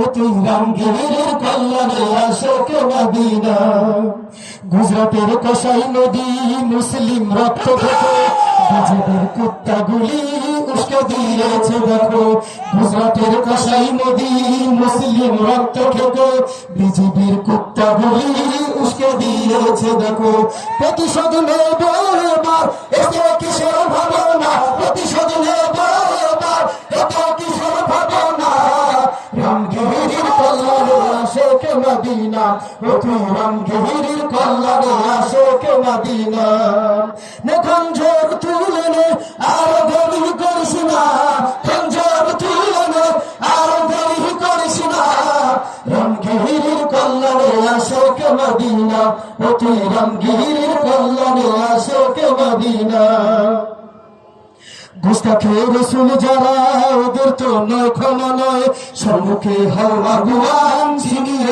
ও তুই রামগিরির কল্যাণে আশোক মদিনা। গুজরাটের কসাই নদী মুসলিম রক্ত থেকে বিজেপির কুত্তাগুলি উস্কে দিয়েছে দেখো। গুজরাটের কসাই নদী মুসলিম রক্ত থেকে বিজেপির কুত্তাগুলি উস্কে দিয়েছে দেখো। প্রতিশোধ নেব এবার আসে কে মদিনা ও তুই রামগিরির কল্যাণে আসে কে মদিনা। খঞ্জর তুলে নে, আর করিস না। খঞ্জর তুলে নে, আর করিস না। মদিনা ও তুই রামগিরির কল্যাণে আসে কে মদিনা। যারা, ওদের তো নয় ক্ষমা নয়, সম্মুখে হওয়া গুয়ান ছিনিয়ে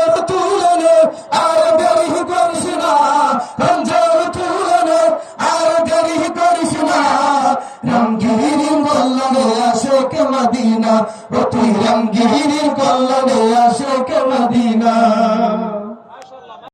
মদিনা তুই রামগিরির কল্যাণে আসে মদিনা?